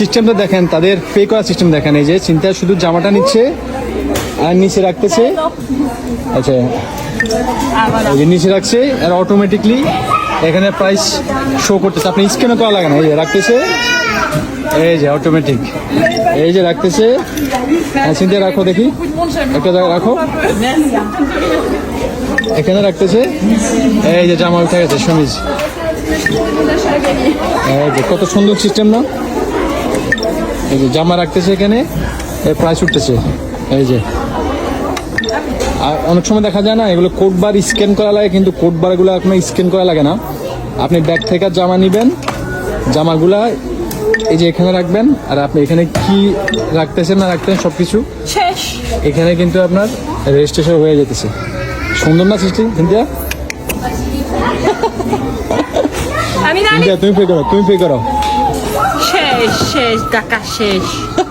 সিস্টেমটা দেখেন তাদের পে করার সিস্টেম দেখেন এই যে চিন্তা শুধু জামাটা নিচ্ছে আর নিচে রাখতেছে। আচ্ছা এই যে নিচে রাখছে আর অটোমেটিকলি এখানে প্রাইস শো করতেছে। আপনি স্ক্যানও করা লাগে না এই যে রাখতেছে। এই যে অটোমেটিক এই যে রাখতেছে। হ্যাঁ, চিন্তা রাখো দেখি। একটা জায়গায় রাখো। এখানে রাখতেছে। এই যে জামা উঠে গেছে সমিজ। কত সুন্দর সিস্টেম না? এই যে জামা রাখতেছে এখানে প্রাইস উঠতেছে। এই যে। আর অনেক সময় দেখা যায় না এগুলো কোড বার স্ক্যান করা লাগে কিন্তু কোড বারগুলো এখনও স্ক্যান করা লাগে না। আপনি ব্যাগ থেকে জামা নেবেন জামাগুলা এই যে এখানে রাখবেন আর আপনি এখানে কি রাখতেছেন না রাখতেন সব কিছু এখানে কিন্তু আপনার রেজিস্ট্রেশন হয়ে যেতেছে। সুন্দর না সৃষ্টি সিন্ধিয়া তুমি পে করো তুমি পে করো। Cacheche da tá Cacheche.